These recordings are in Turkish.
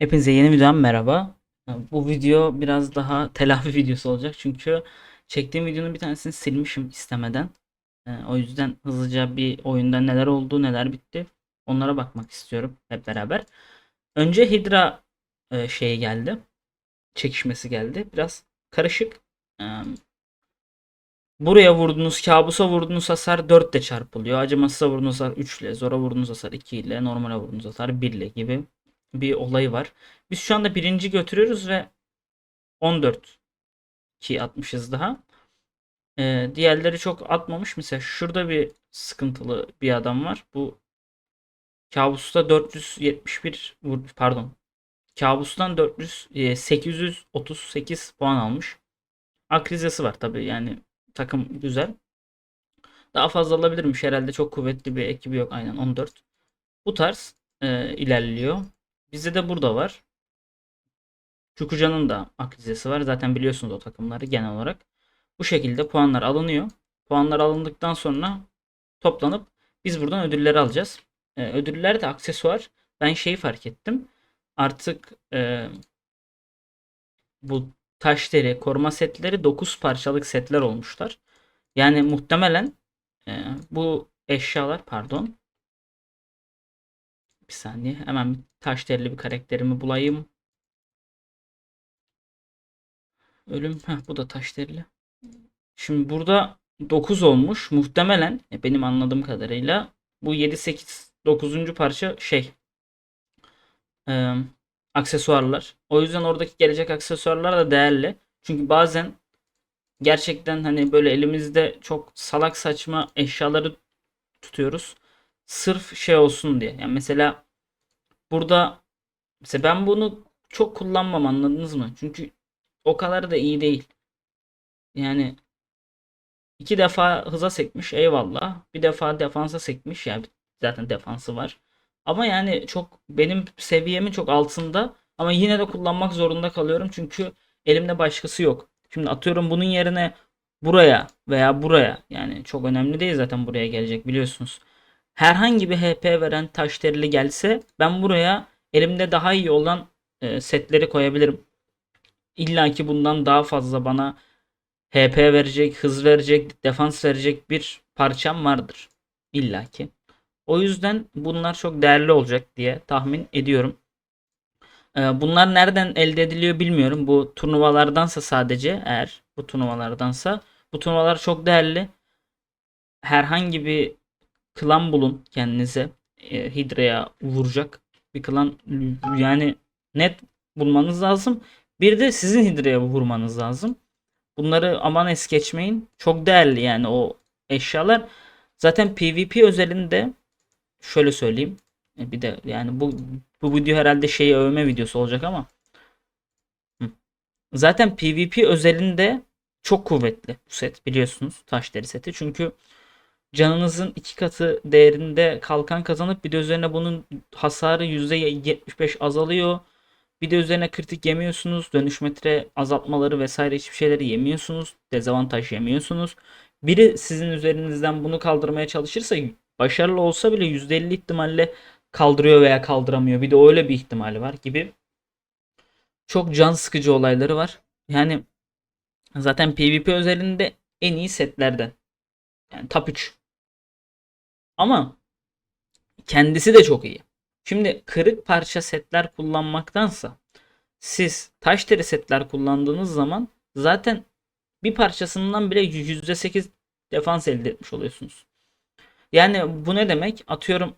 Hepinize yeni videodan merhaba. Bu video biraz daha telafi videosu olacak çünkü çektiğim videonun bir tanesini silmişim istemeden. O yüzden hızlıca bir oyunda neler oldu, neler bitti onlara bakmak istiyorum hep beraber. Önce Hydra e, şeyi geldi. Çekişmesi geldi. Biraz karışık. Buraya vurduğunuz kabusa vurduğunuz hasar 4 ile çarpılıyor. Acımasıza vurduğunuz hasar 3 ile, zora vurduğunuz hasar 2 ile, normale vurduğunuz hasar 1 ile gibi bir olayı var. Biz şu anda birinci götürüyoruz ve 14 ki atmışız daha. Ee, diğerleri çok atmamış. Mesela şurada bir sıkıntılı bir adam var. Bu kabusta 471 vur pardon. Kabustan 400 e, 838 puan almış. Akrizesi var tabii yani takım güzel. Daha fazla alabilirmiş herhalde çok kuvvetli bir ekibi yok aynen 14. Bu tarz e, ilerliyor. Bizde de burada var. Çukucan'ın da akrizesi var. Zaten biliyorsunuz o takımları genel olarak. Bu şekilde puanlar alınıyor. Puanlar alındıktan sonra toplanıp biz buradan ödülleri alacağız. Ee, ödüller de aksesuar. Ben şeyi fark ettim. Artık e, bu taş deri koruma setleri 9 parçalık setler olmuşlar. Yani muhtemelen e, bu eşyalar pardon. Bir saniye hemen bir taş derili bir karakterimi bulayım. Ölüm. Heh, bu da taş derili. Şimdi burada 9 olmuş. Muhtemelen e, benim anladığım kadarıyla bu 7 8 9. parça şey e, aksesuarlar. O yüzden oradaki gelecek aksesuarlar da değerli. Çünkü bazen gerçekten hani böyle elimizde çok salak saçma eşyaları tutuyoruz. Sırf şey olsun diye. Yani mesela burada mesela ben bunu çok kullanmam anladınız mı? Çünkü o kadar da iyi değil. Yani iki defa hıza sekmiş eyvallah. Bir defa defansa sekmiş yani zaten defansı var. Ama yani çok benim seviyemin çok altında ama yine de kullanmak zorunda kalıyorum çünkü elimde başkası yok. Şimdi atıyorum bunun yerine buraya veya buraya yani çok önemli değil zaten buraya gelecek biliyorsunuz. Herhangi bir HP veren taş terili gelse ben buraya elimde daha iyi olan e, setleri koyabilirim. İlla ki bundan daha fazla bana HP verecek, hız verecek, defans verecek bir parçam vardır. İlla ki. O yüzden bunlar çok değerli olacak diye tahmin ediyorum. Ee, Bunlar nereden elde ediliyor bilmiyorum. Bu turnuvalardansa sadece eğer bu turnuvalardansa bu turnuvalar çok değerli. Herhangi bir klan bulun kendinize. E, Hydra'ya vuracak bir klan yani net bulmanız lazım. Bir de sizin Hydra'ya vurmanız lazım. Bunları aman es geçmeyin. Çok değerli yani o eşyalar. Zaten PvP özelinde şöyle söyleyeyim. E, Bir de yani bu bu video herhalde şeyi övme videosu olacak ama. Zaten PvP özelinde çok kuvvetli bu set biliyorsunuz taş deri seti. Çünkü canınızın iki katı değerinde kalkan kazanıp bir de üzerine bunun hasarı %75 azalıyor. Bir de üzerine kritik yemiyorsunuz. Dönüş metre azaltmaları vesaire hiçbir şeyleri yemiyorsunuz. Dezavantaj yemiyorsunuz. Biri sizin üzerinizden bunu kaldırmaya çalışırsa başarılı olsa bile %50 ihtimalle kaldırıyor veya kaldıramıyor. Bir de öyle bir ihtimali var gibi. Çok can sıkıcı olayları var. Yani zaten PvP özelinde en iyi setlerden. Yani top 3. Ama kendisi de çok iyi. Şimdi kırık parça setler kullanmaktansa siz taş deri setler kullandığınız zaman zaten bir parçasından bile %8 defans elde etmiş oluyorsunuz. Yani bu ne demek? Atıyorum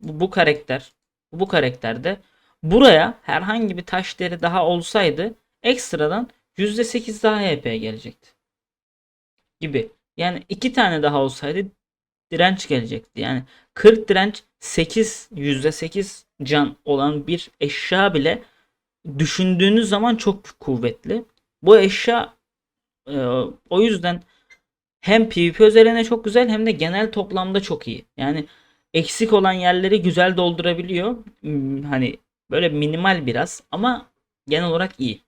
bu karakter bu karakterde buraya herhangi bir taş deri daha olsaydı ekstradan %8 daha HP gelecekti. Gibi. Yani iki tane daha olsaydı direnç gelecekti. Yani 40 direnç 8 %8 can olan bir eşya bile düşündüğünüz zaman çok kuvvetli. Bu eşya e, o yüzden hem PvP özeline çok güzel hem de genel toplamda çok iyi. Yani eksik olan yerleri güzel doldurabiliyor. Hmm, Hani böyle minimal biraz ama genel olarak iyi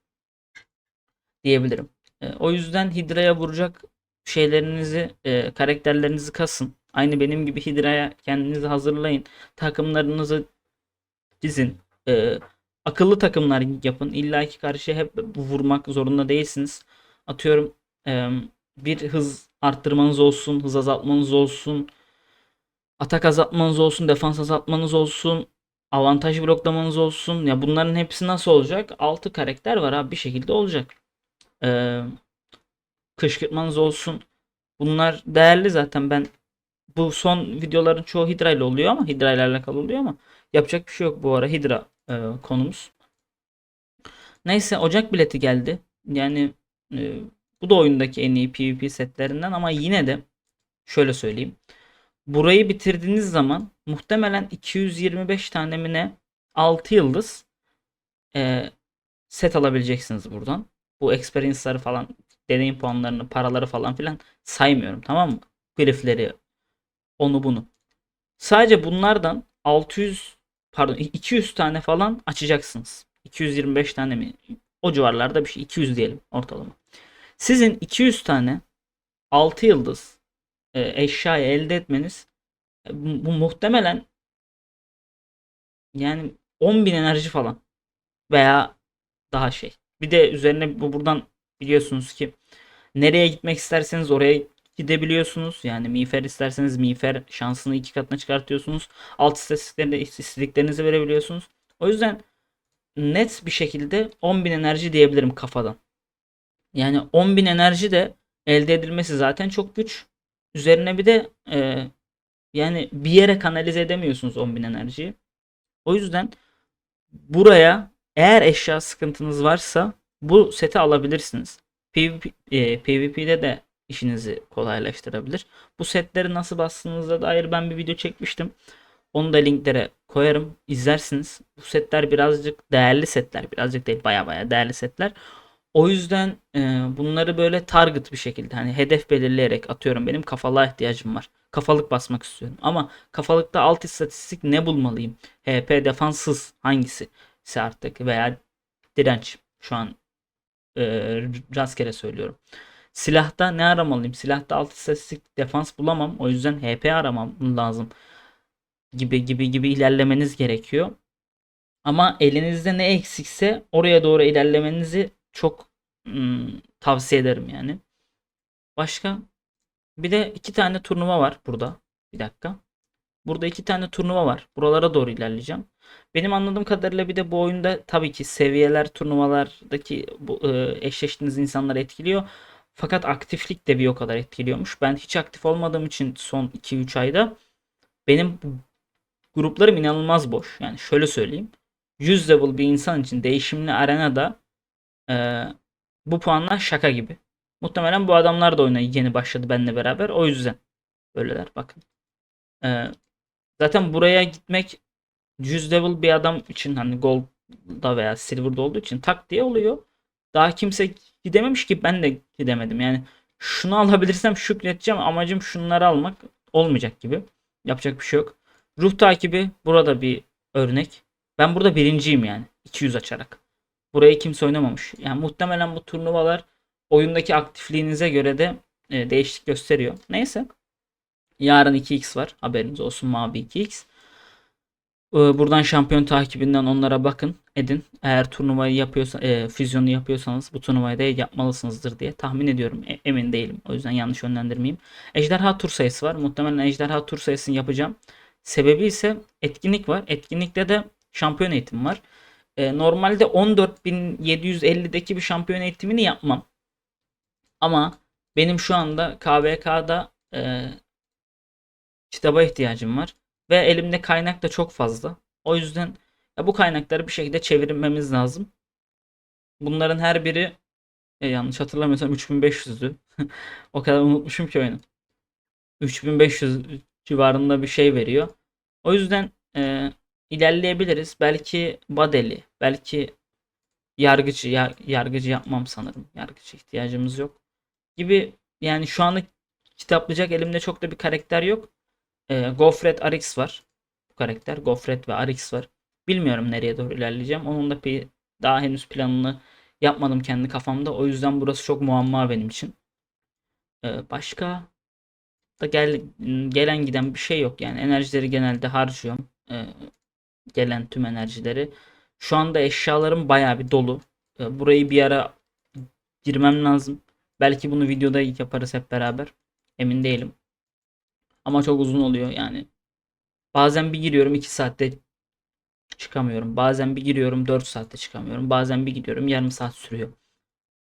diyebilirim. E, o yüzden Hydra'ya vuracak şeylerinizi, e, karakterlerinizi kasın. Aynı benim gibi Hydra'ya kendinizi hazırlayın. Takımlarınızı dizin. E, akıllı takımlar yapın. İlla ki karşıya hep vurmak zorunda değilsiniz. Atıyorum e, bir hız arttırmanız olsun, hız azaltmanız olsun, atak azaltmanız olsun, defans azaltmanız olsun, avantaj bloklamanız olsun. Ya bunların hepsi nasıl olacak? 6 karakter var abi bir şekilde olacak. Ee, kışkırtmanız olsun. Bunlar değerli zaten ben bu son videoların çoğu Hydra ile oluyor ama Hydra ile alakalı oluyor ama yapacak bir şey yok bu ara Hydra e, konumuz. Neyse Ocak bileti geldi. Yani e, bu da oyundaki en iyi PvP setlerinden ama yine de şöyle söyleyeyim. Burayı bitirdiğiniz zaman muhtemelen 225 tane mi ne 6 yıldız e, set alabileceksiniz buradan. Bu experience'ları falan deneyim puanlarını, paraları falan filan saymıyorum tamam mı? Grifleri, onu bunu. Sadece bunlardan 600 pardon 200 tane falan açacaksınız. 225 tane mi? O civarlarda bir şey 200 diyelim ortalama. Sizin 200 tane 6 yıldız e, eşyayı elde etmeniz e, bu, muhtemelen yani 10.000 enerji falan veya daha şey. Bir de üzerine bu buradan biliyorsunuz ki nereye gitmek isterseniz oraya gidebiliyorsunuz. Yani miğfer isterseniz miğfer şansını iki katına çıkartıyorsunuz. Alt istatistiklerinde istediklerinizi verebiliyorsunuz. O yüzden net bir şekilde 10.000 enerji diyebilirim kafadan. Yani 10.000 enerji de elde edilmesi zaten çok güç. Üzerine bir de e, yani bir yere kanalize edemiyorsunuz 10.000 enerjiyi. O yüzden buraya eğer eşya sıkıntınız varsa bu seti alabilirsiniz. PvP, e, PvP'de de işinizi kolaylaştırabilir. Bu setleri nasıl bastığınıza dair ben bir video çekmiştim. Onu da linklere koyarım. İzlersiniz. Bu setler birazcık değerli setler. Birazcık değil baya baya değerli setler. O yüzden e, bunları böyle target bir şekilde hani hedef belirleyerek atıyorum benim kafalığa ihtiyacım var. Kafalık basmak istiyorum. Ama kafalıkta alt istatistik ne bulmalıyım? HP defanssız hangisi ise artık veya direnç şu an e, rastgele söylüyorum. Silahta ne aramalıyım? Silahta alt istatistik defans bulamam. O yüzden HP aramam lazım. Gibi gibi gibi ilerlemeniz gerekiyor. Ama elinizde ne eksikse oraya doğru ilerlemenizi çok ım, tavsiye ederim yani. Başka? Bir de iki tane turnuva var burada. Bir dakika. Burada iki tane turnuva var. Buralara doğru ilerleyeceğim. Benim anladığım kadarıyla bir de bu oyunda tabii ki seviyeler turnuvalardaki bu e, eşleştiğiniz insanları etkiliyor. Fakat aktiflik de bir o kadar etkiliyormuş. Ben hiç aktif olmadığım için son 2-3 ayda benim gruplarım inanılmaz boş. Yani şöyle söyleyeyim. 100 level bir insan için değişimli arenada e, bu puanlar şaka gibi. Muhtemelen bu adamlar da oyuna yeni başladı benimle beraber. O yüzden böyleler bakın. E, zaten buraya gitmek 100 level bir adam için hani gold'da veya silver'da olduğu için tak diye oluyor. Daha kimse gidememiş ki ben de gidemedim. Yani şunu alabilirsem şükredeceğim. Amacım şunları almak olmayacak gibi. Yapacak bir şey yok. Ruh takibi burada bir örnek. Ben burada birinciyim yani. 200 açarak. Burayı kimse oynamamış. Yani muhtemelen bu turnuvalar oyundaki aktifliğinize göre de e, değişiklik gösteriyor. Neyse. Yarın 2x var. Haberiniz olsun mavi 2x. Ee, buradan şampiyon takibinden onlara bakın edin. Eğer turnuvayı yapıyorsa, e, füzyonu yapıyorsanız bu turnuvayı da yapmalısınızdır diye tahmin ediyorum. E, emin değilim. O yüzden yanlış yönlendirmeyeyim. Ejderha tur sayısı var. Muhtemelen ejderha tur sayısını yapacağım. Sebebi ise etkinlik var. Etkinlikte de şampiyon eğitim var. E, normalde 14.750'deki bir şampiyon eğitimini yapmam. Ama benim şu anda KVK'da e, kitaba ihtiyacım var. Ve elimde kaynak da çok fazla. O yüzden ya bu kaynakları bir şekilde çevirmemiz lazım. Bunların her biri e, yanlış hatırlamıyorsam 3500'dü. o kadar unutmuşum ki oyunu. 3500 civarında bir şey veriyor. O yüzden e, ilerleyebiliriz. Belki Badeli, belki yargıcı, ya, yargıcı yapmam sanırım. Yargıcı ihtiyacımız yok. Gibi yani şu anlık kitaplayacak elimde çok da bir karakter yok. E, Gofret Arix var. Bu karakter. Gofret ve Arix var. Bilmiyorum nereye doğru ilerleyeceğim. Onun da daha henüz planını yapmadım kendi kafamda. O yüzden burası çok muamma benim için. E, başka da gel, gelen giden bir şey yok. Yani enerjileri genelde harcıyorum. E, gelen tüm enerjileri. Şu anda eşyalarım bayağı bir dolu. E, Burayı bir ara girmem lazım. Belki bunu videoda yaparız hep beraber. Emin değilim. Ama çok uzun oluyor yani. Bazen bir giriyorum 2 saatte çıkamıyorum. Bazen bir giriyorum 4 saatte çıkamıyorum. Bazen bir gidiyorum yarım saat sürüyor.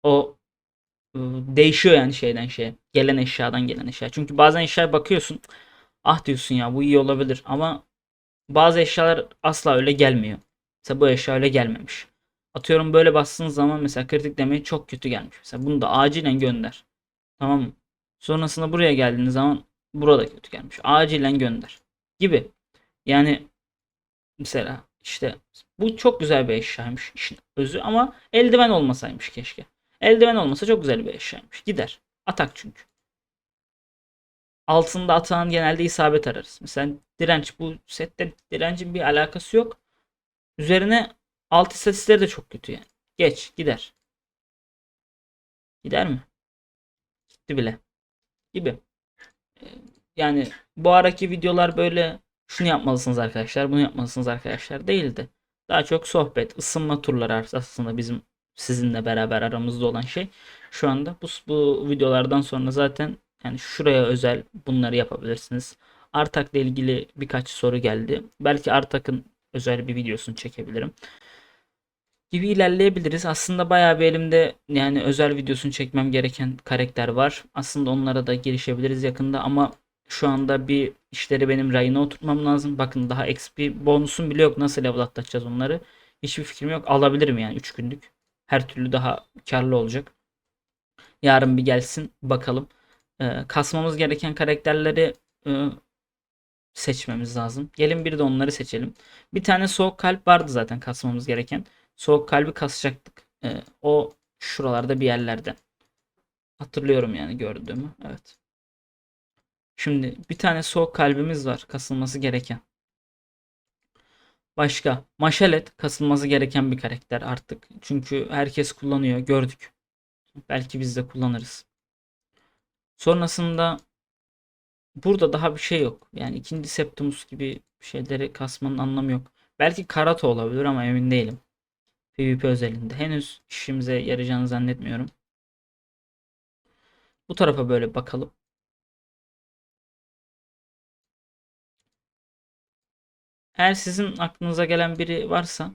O e, değişiyor yani şeyden şeye. Gelen eşyadan gelen eşya. Çünkü bazen eşyaya bakıyorsun. Ah diyorsun ya bu iyi olabilir ama bazı eşyalar asla öyle gelmiyor. Mesela bu eşya öyle gelmemiş. Atıyorum böyle bastığın zaman mesela kritik demeyi çok kötü gelmiş. Mesela bunu da acilen gönder. Tamam mı? Sonrasında buraya geldiğiniz zaman burada kötü gelmiş. Acilen gönder. Gibi. Yani mesela işte bu çok güzel bir eşyaymış işin özü ama eldiven olmasaymış keşke. Eldiven olmasa çok güzel bir eşyaymış. Gider. Atak çünkü. Altında atağın genelde isabet ararız. Mesela direnç bu sette direncin bir alakası yok. Üzerine alt istatistikleri de çok kötü yani. Geç gider. Gider mi? Gitti bile. Gibi. Yani bu araki videolar böyle şunu yapmalısınız arkadaşlar, bunu yapmalısınız arkadaşlar değildi. Daha çok sohbet, ısınma turları aslında bizim sizinle beraber aramızda olan şey. Şu anda bu, bu videolardan sonra zaten yani şuraya özel bunları yapabilirsiniz. Artak'la ilgili birkaç soru geldi. Belki Artak'ın özel bir videosunu çekebilirim. Gibi ilerleyebiliriz. Aslında bayağı bir elimde yani özel videosunu çekmem gereken karakter var. Aslında onlara da girişebiliriz yakında ama şu anda bir işleri benim rayına oturtmam lazım. Bakın daha XP bonusum bile yok. Nasıl level atlatacağız onları? Hiçbir fikrim yok. Alabilirim yani 3 günlük. Her türlü daha karlı olacak. Yarın bir gelsin bakalım. Ee, kasmamız gereken karakterleri e, seçmemiz lazım. Gelin bir de onları seçelim. Bir tane soğuk kalp vardı zaten kasmamız gereken. Soğuk kalbi kasacaktık. Ee, o şuralarda bir yerlerde. Hatırlıyorum yani gördüğümü. Evet. Şimdi bir tane soğuk kalbimiz var kasılması gereken. Başka. Maşalet kasılması gereken bir karakter artık. Çünkü herkes kullanıyor. Gördük. Belki biz de kullanırız. Sonrasında burada daha bir şey yok. Yani ikinci Septimus gibi şeyleri kasmanın anlamı yok. Belki Karato olabilir ama emin değilim. PvP özelinde. Henüz işimize yarayacağını zannetmiyorum. Bu tarafa böyle bakalım. Eğer sizin aklınıza gelen biri varsa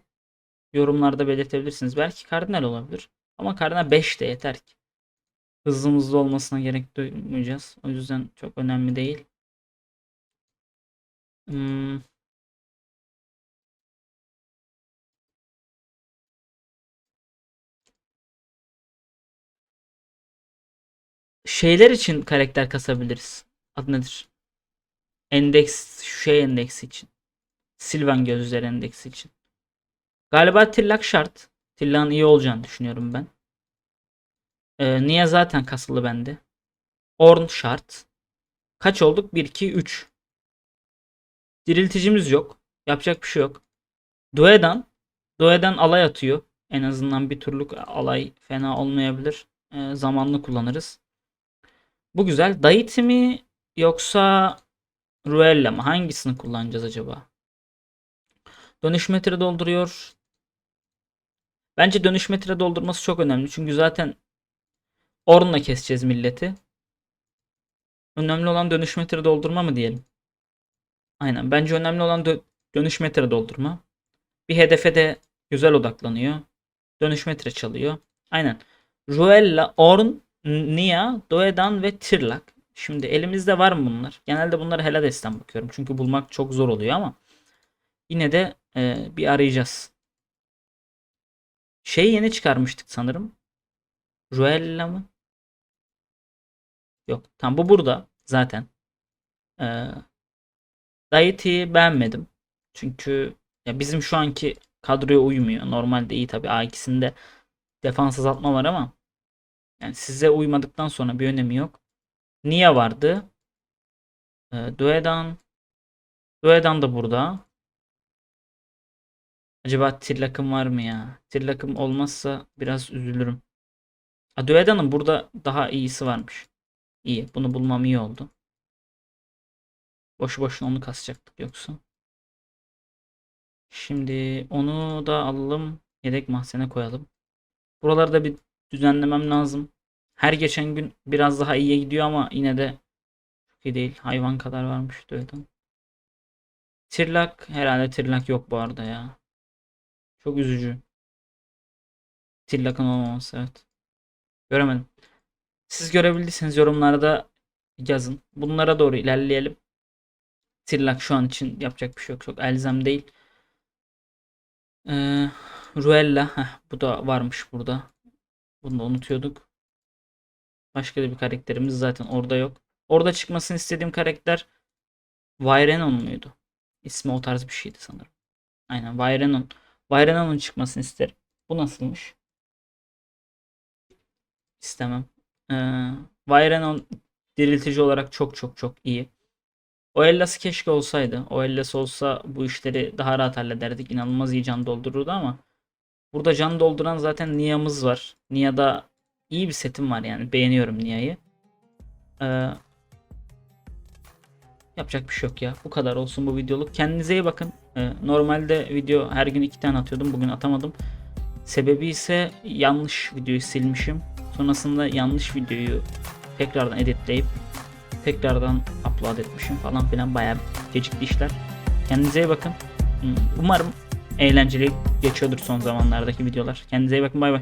yorumlarda belirtebilirsiniz. Belki kardinal olabilir. Ama kardinal 5 de yeter ki. Hızlı olmasına gerek duymayacağız. O yüzden çok önemli değil. Hmm. Şeyler için karakter kasabiliriz. Adı nedir? Endeks, şey endeksi için. Silvan gözleri endeksi için. Galiba Tillak şart. Tillak'ın iyi olacağını düşünüyorum ben. Ee, Niye zaten kasılı bende. Orn şart. Kaç olduk? 1, 2, 3. Dirilticimiz yok. Yapacak bir şey yok. Duedan. Duedan alay atıyor. En azından bir turluk alay fena olmayabilir. Ee, zamanlı kullanırız. Bu güzel. Daiti mi yoksa Ruella mı? Hangisini kullanacağız acaba? Dönüş metre dolduruyor. Bence dönüş metre doldurması çok önemli. Çünkü zaten Orn'la keseceğiz milleti. Önemli olan dönüş metre doldurma mı diyelim? Aynen. Bence önemli olan dö dönüş metre doldurma. Bir hedefe de güzel odaklanıyor. Dönüş metre çalıyor. Aynen. Ruella, Orn, Nia, Doedan ve Tirlak. Şimdi elimizde var mı bunlar? Genelde bunları Helades'ten bakıyorum. Çünkü bulmak çok zor oluyor ama yine de e, bir arayacağız. Şey yeni çıkarmıştık sanırım. Ruella mı? Yok. Tam bu burada zaten. Ee, Daity'yi beğenmedim. Çünkü ya bizim şu anki kadroya uymuyor. Normalde iyi tabii. A2'sinde defans azaltma var ama yani size uymadıktan sonra bir önemi yok. Niye vardı? Ee, Duedan Duedan da burada. Acaba Tirlak'ım var mı ya? Tirlak'ım olmazsa biraz üzülürüm. A, Duedan'ın burada daha iyisi varmış. İyi. Bunu bulmam iyi oldu. Boşu boşuna onu kasacaktık yoksa. Şimdi onu da alalım. Yedek mahzene koyalım. Buralarda bir düzenlemem lazım. Her geçen gün biraz daha iyiye gidiyor ama yine de çok iyi değil. Hayvan kadar varmış dövden. Tirlak herhalde tirlak yok bu arada ya. Çok üzücü. Tirlak'ın olmaması evet. Göremedim. Siz görebildiyseniz yorumlarda yazın. Bunlara doğru ilerleyelim. Tirlak şu an için yapacak bir şey yok. Çok elzem değil. Ee, Ruella. Heh, bu da varmış burada. Bunu da unutuyorduk. Başka da bir karakterimiz zaten orada yok. Orada çıkmasını istediğim karakter Vyrenon muydu? İsmi o tarz bir şeydi sanırım. Aynen Vyrenon. Vyrenon'un çıkmasını isterim. Bu nasılmış? İstemem. Ee, Vyrenon diriltici olarak çok çok çok iyi. O Ellas'ı keşke olsaydı. O Ellas olsa bu işleri daha rahat hallederdik. İnanılmaz iyi can doldururdu ama burada can dolduran zaten Nia'mız var. Nia'da iyi bir setim var yani. Beğeniyorum Nia'yı. Ee, yapacak bir şey yok ya. Bu kadar olsun bu videoluk. Kendinize iyi bakın. Ee, normalde video her gün iki tane atıyordum. Bugün atamadım. Sebebi ise yanlış videoyu silmişim. Sonrasında yanlış videoyu tekrardan editleyip tekrardan upload etmişim falan filan bayağı gecikti işler. Kendinize iyi bakın. Hmm, Umarım eğlenceli geçiyordur son zamanlardaki videolar. Kendinize iyi bakın bay bay.